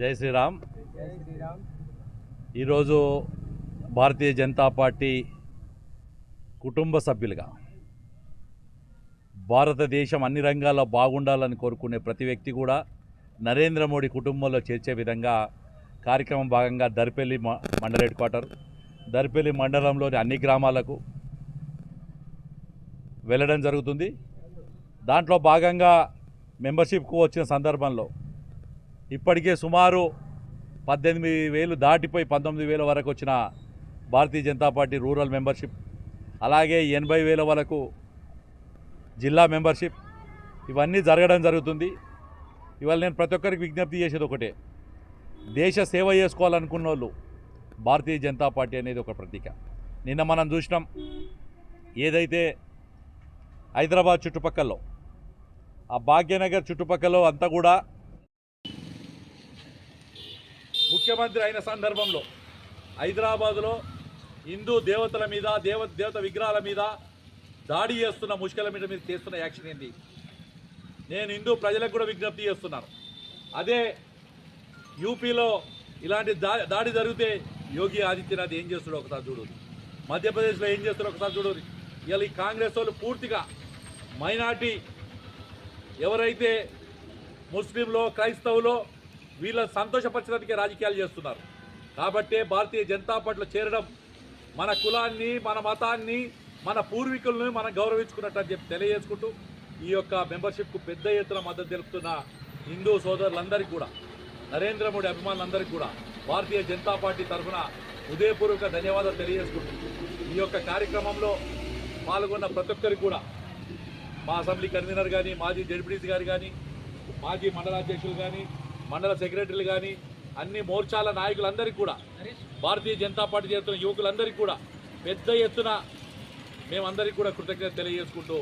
జై శ్రీరామ్. ఈరోజు భారతీయ జనతా పార్టీ కుటుంబ సభ్యులుగా భారతదేశం అన్ని రంగాల్లో బాగుండాలని కోరుకునే ప్రతి వ్యక్తి కూడా నరేంద్ర మోడీ కుటుంబంలో చేర్చే విధంగా కార్యక్రమం భాగంగా దర్పల్లి మండల హెడ్ క్వార్టర్ దర్పల్లి మండలంలోని అన్ని గ్రామాలకు వెళ్ళడం జరుగుతుంది. దాంట్లో భాగంగా మెంబర్షిప్కు వచ్చిన సందర్భంలో ఇప్పటికే సుమారు పద్దెనిమిది వేలు దాటిపోయి పంతొమ్మిది వేల వరకు వచ్చిన Bharatiya Janata Party rural membership అలాగే ఎనభై వేల వరకు జిల్లా మెంబర్షిప్ ఇవన్నీ జరగడం జరుగుతుంది. ఇవాళ నేను ప్రతి ఒక్కరికి విజ్ఞప్తి చేసేది ఒకటే. దేశ సేవ చేసుకోవాలనుకున్న వాళ్ళు భారతీయ జనతా పార్టీ అనేది ఒక ప్రతీక. నిన్న మనం చూసినాం ఏదైతే హైదరాబాద్ చుట్టుపక్కల ఆ భాగ్యనగర్ చుట్టుపక్కల అంతా కూడా ముఖ్యమంత్రి అయిన సందర్భంలో హైదరాబాదులో హిందూ దేవతల మీద దేవ దేవత విగ్రహాల మీద దాడి చేస్తున్న ముష్కల మీద మీద చేస్తున్న యాక్షన్ ఏంటి? నేను హిందూ ప్రజలకు కూడా విజ్ఞప్తి చేస్తున్నాను. అదే యూపీలో ఇలాంటి దా దాడి జరిగితే యోగి ఆదిత్యనాథ్ ఏం చేస్తాడో ఒకసారి చూడు. మధ్యప్రదేశ్లో ఏం చేస్తాడో ఒకసారి చూడు. ఇవాళ ఈ కాంగ్రెస్ వాళ్ళు పూర్తిగా మైనార్టీ ఎవరైతే ముస్లింలో క్రైస్తవులో వీళ్ళని సంతోషపరచడానికి రాజకీయాలు చేస్తున్నారు. కాబట్టే భారతీయ జనతా పార్టీలో చేరడం మన కులాన్ని మన మతాన్ని మన పూర్వీకులను మనం గౌరవించుకున్నట్టు అని చెప్పి తెలియజేసుకుంటూ ఈ యొక్క మెంబర్షిప్కు పెద్ద ఎత్తున మద్దతు తెలుపుతున్న హిందూ సోదరులందరికీ కూడా నరేంద్ర మోడీ అభిమానులందరికీ కూడా భారతీయ జనతా పార్టీ తరఫున హృదయపూర్వక ధన్యవాదాలు తెలియజేసుకుంటూ ఈ యొక్క కార్యక్రమంలో పాల్గొన్న ప్రతి ఒక్కరికి కూడా మా అసెంబ్లీ కన్వీనర్ కానీ మాజీ జడ్పీటీసీ గారు కానీ మాజీ మండలాధ్యక్షులు కానీ మండల సెక్రటరీలు కానీ అన్ని మోర్చాల నాయకులందరికీ కూడా భారతీయ జనతా పార్టీ చేస్తున్న యువకులందరికీ కూడా పెద్ద ఎత్తున మేమందరికీ కూడా కృతజ్ఞత తెలియజేసుకుంటూ